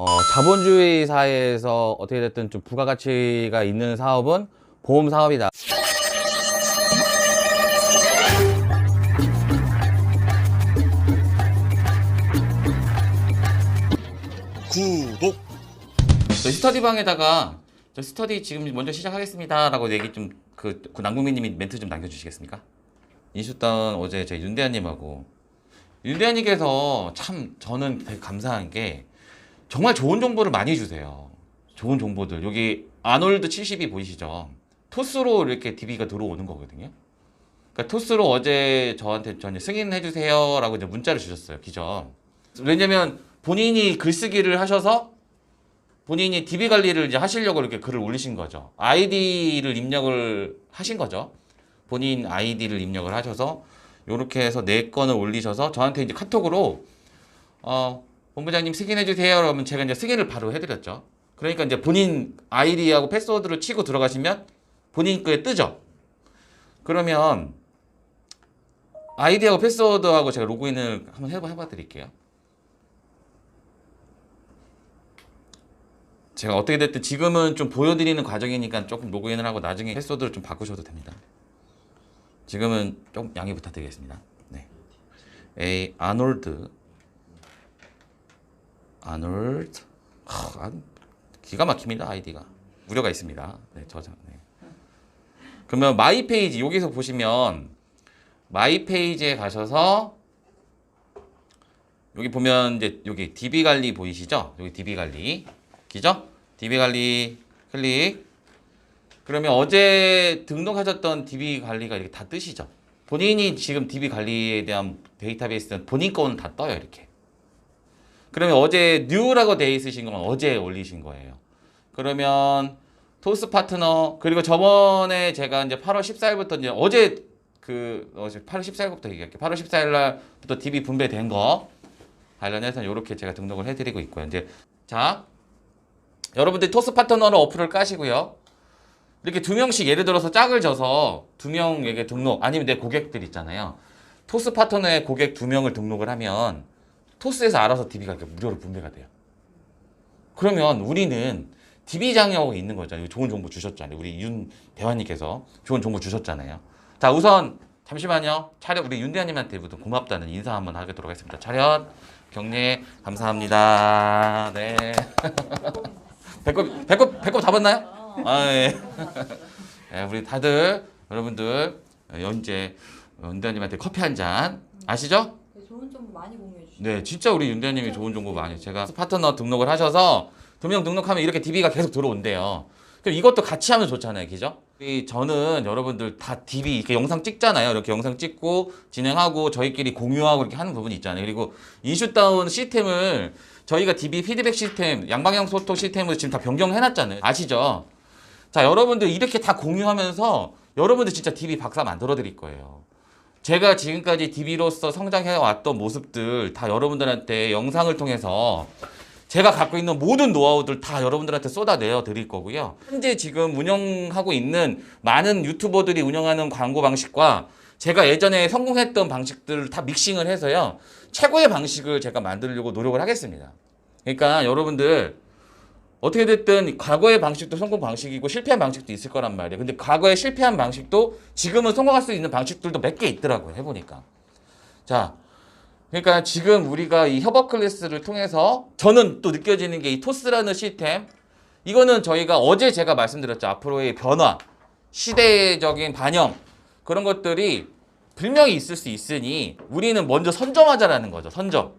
어, 자본주의 사회에서 어떻게 됐든 좀 부가가치가 있는 사업은 보험 사업이다. 구독 저희 스터디방에다가 저 스터디 지금 먼저 시작하겠습니다라고 얘기 좀그 그 남국민님이 멘트 좀 남겨주시겠습니까? 인슈다운 어제 저희 윤대한님하고 윤대한님께서 참 저는 되게 감사한 게 정말 좋은 정보를 많이 주세요. 좋은 정보들 여기 아놀드 70이 보이시죠? 토스로 이렇게 DB가 들어오는 거거든요. 그러니까 토스로 어제 저한테 저한테 승인해 주세요라고 이제 문자를 주셨어요. 기적. 왜냐면 본인이 글쓰기를 하셔서 본인이 DB 관리를 이제 하시려고 이렇게 글을 올리신 거죠. 아이디를 입력을 하신 거죠. 본인 아이디를 입력을 하셔서 이렇게 해서 네 건을 올리셔서 저한테 이제 카톡으로 어, 본부장님 승인해 주세요. 그러면 제가 이제 승인을 바로 해드렸죠. 그러니까 이제 본인 아이디하고 패스워드를 치고 들어가시면 본인 거에 뜨죠. 그러면 아이디하고 패스워드하고 제가 로그인을 한번 해봐, 해봐 드릴게요. 제가 어떻게 됐든 지금은 좀 보여드리는 과정이니까 조금 로그인을 하고 나중에 패스워드를 좀 바꾸셔도 됩니다. 지금은 좀 양해 부탁드리겠습니다. 네. A 아놀드 아놀드 하, 아, 기가 막힙니다 아이디가 우려가 있습니다. 네 저장. 네. 그러면 마이 페이지 여기서 보시면 마이 페이지에 가셔서 여기 보면 이제 여기 DB 관리 보이시죠? 여기 DB 관리 기죠? DB 관리 클릭. 그러면 어제 등록하셨던 DB 관리가 이렇게 다 뜨시죠? 본인이 지금 DB 관리에 대한 데이터베이스는 본인 거는 다 떠요, 이렇게. 그러면 어제 뉴라고 돼 있으신 건 어제 올리신 거예요. 그러면 토스 파트너 그리고 저번에 제가 이제 8월 14일부터 이제 어제 그 어제 8월 14일부터 얘기할게요. 8월 14일 날부터 DB 분배된 거 관련해서 이렇게 제가 등록을 해드리고 있고요. 이제 자 여러분들 토스 파트너로 어플을 까시고요. 이렇게 두 명씩 예를 들어서 짝을 져서 두 명에게 등록 아니면 내 고객들 있잖아요. 토스 파트너의 고객 두 명을 등록을 하면 토스에서 알아서 DB가 이렇게 무료로 분배가 돼요. 그러면 우리는 DB 장려하고 있는 거잖아요. 좋은 정보 주셨잖아요. 우리 윤 대화님께서 좋은 정보 주셨잖아요. 자 우선 잠시만요. 차렷 우리 윤 대화님한테 부터 고맙다는 인사 한번 하도록 하겠습니다. 차렷 경례 감사합니다. 네. 배꼽 배꼽 배꼽 잡았나요? 아 예. 예, 우리 다들 여러분들 연재 윤대님한테 커피 한 잔 아시죠? 네, 좋은 정보 많이 공유해. 네, 진짜 우리 윤대님이 좋은 정보 많이. 제가 파트너 등록을 하셔서 두 명 등록하면 이렇게 DB가 계속 들어온대요. 그럼 이것도 같이 하면 좋잖아요, 그죠? 이 저는 여러분들 다 DB 이렇게 영상 찍잖아요. 이렇게 영상 찍고 진행하고 저희끼리 공유하고 이렇게 하는 부분이 있잖아요. 그리고 이슈다운 시스템을 저희가 DB 피드백 시스템, 양방향 소통 시스템으로 지금 다 변경해 놨잖아요. 아시죠? 자, 여러분들 이렇게 다 공유하면서 여러분들 진짜 DB 박사 만들어 드릴 거예요. 제가 지금까지 DB로서 성장해 왔던 모습들 다 여러분들한테 영상을 통해서 제가 갖고 있는 모든 노하우들 다 여러분들한테 쏟아내어 드릴 거고요. 현재 지금 운영하고 있는 많은 유튜버들이 운영하는 광고 방식과 제가 예전에 성공했던 방식들을 다 믹싱을 해서요. 최고의 방식을 제가 만들려고 노력을 하겠습니다. 그러니까 여러분들 어떻게 됐든 과거의 방식도 성공 방식이고 실패한 방식도 있을 거란 말이에요. 근데 과거에 실패한 방식도 지금은 성공할 수 있는 방식들도 몇 개 있더라고요. 해보니까. 자, 그러니까 지금 우리가 이 협업 클래스를 통해서 저는 또 느껴지는 게 이 토스라는 시스템 이거는 저희가 어제 제가 말씀드렸죠. 앞으로의 변화, 시대적인 반영 그런 것들이 분명히 있을 수 있으니 우리는 먼저 선점하자라는 거죠. 선점.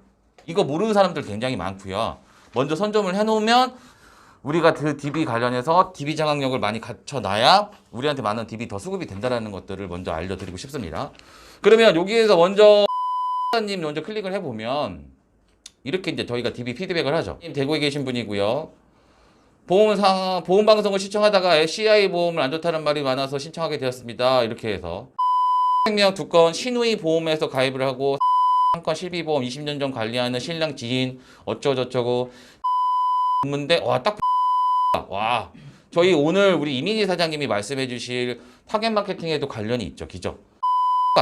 이거 모르는 사람들 굉장히 많고요. 먼저 선점을 해놓으면 우리가 그 DB 관련해서 DB 장악력을 많이 갖춰놔야 우리한테 많은 DB 더 수급이 된다라는 것들을 먼저 알려드리고 싶습니다. 그러면 여기에서 먼저 님 먼저 클릭을 해보면 이렇게 이제 저희가 DB 피드백을 하죠. 대구에 계신 분이고요. 보험 상 보험 방송을 시청하다가 CI 보험을 안 좋다는 말이 많아서 신청하게 되었습니다. 이렇게 해서 생명 두 건 신우이 보험에서 가입을 하고 한 건 실비보험 20년 전 관리하는 신랑 지인 어쩌고저쩌고 문데 와 딱 와 저희 오늘 우리 이민희 사장님이 말씀해 주실 파견 마케팅에도 관련이 있죠 기죠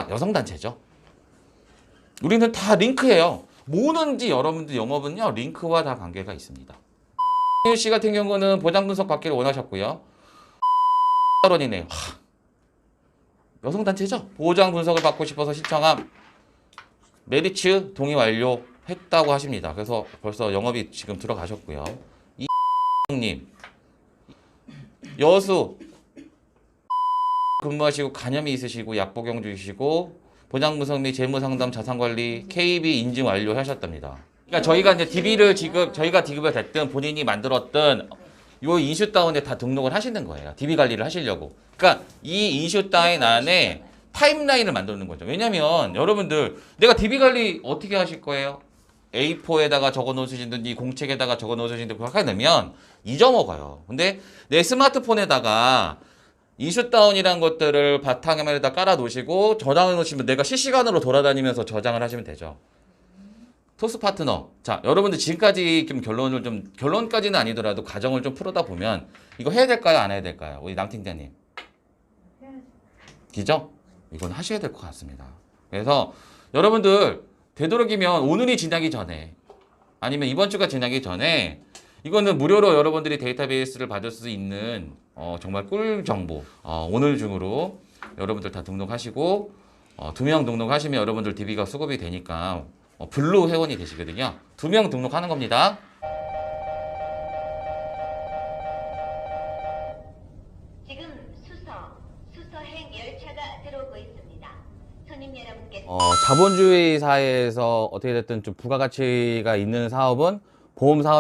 여성 단체죠 우리는 다 링크해요 뭐는지 여러분들 영업은요 링크와 다 관계가 있습니다. 유씨 같은 경우는 보장 분석 받기를 원하셨고요. 원이네요. 여성 단체죠? 보장 분석을 받고 싶어서 신청함 메리츠 동의 완료했다고 하십니다. 그래서 벌써 영업이 지금 들어가셨고요. 이님 여수 근무하시고 간염이 있으시고 약 복용 중이시고 보장 분석 및 재무 상담 자산 관리 KB 인증 완료하셨답니다. 그러니까 저희가 이제 DB를 지금 저희가 DB가 됐든 본인이 만들었던 요 인슈 다운에 다 등록을 하시는 거예요. DB 관리를 하시려고. 그러니까 이 인슈 다운 안에 타임라인을 만드는 거죠. 왜냐면 여러분들 내가 DB 관리 어떻게 하실 거예요? A4에다가 적어 놓으시든지 공책에다가 적어 놓으시든지 그렇게 되면 잊어먹어요. 근데 내 스마트폰에다가 인슈다운이란 것들을 바탕화면에다 깔아 놓으시고 저장해 놓으시면 내가 실시간으로 돌아다니면서 저장을 하시면 되죠. 토스 파트너. 자, 여러분들 지금까지 좀 결론을 좀 결론까지는 아니더라도 가정을 좀 풀어다 보면 이거 해야 될까요, 안 해야 될까요? 우리 남팀장님. 기죠? 이건 하셔야 될 것 같습니다. 그래서 여러분들 되도록이면 오늘이 지나기 전에 아니면 이번 주가 지나기 전에 이거는 무료로 여러분들이 데이터베이스를 받을 수 있는 어, 정말 꿀 정보 어, 오늘 중으로 여러분들 다 등록하시고 어, 두명 등록하시면 여러분들 DB가 수급이 되니까 어, 블루 회원이 되시거든요. 두 명 등록하는 겁니다. 어, 자본주의 사회에서 어떻게 됐든 좀 부가가치가 있는 사업은 보험 사업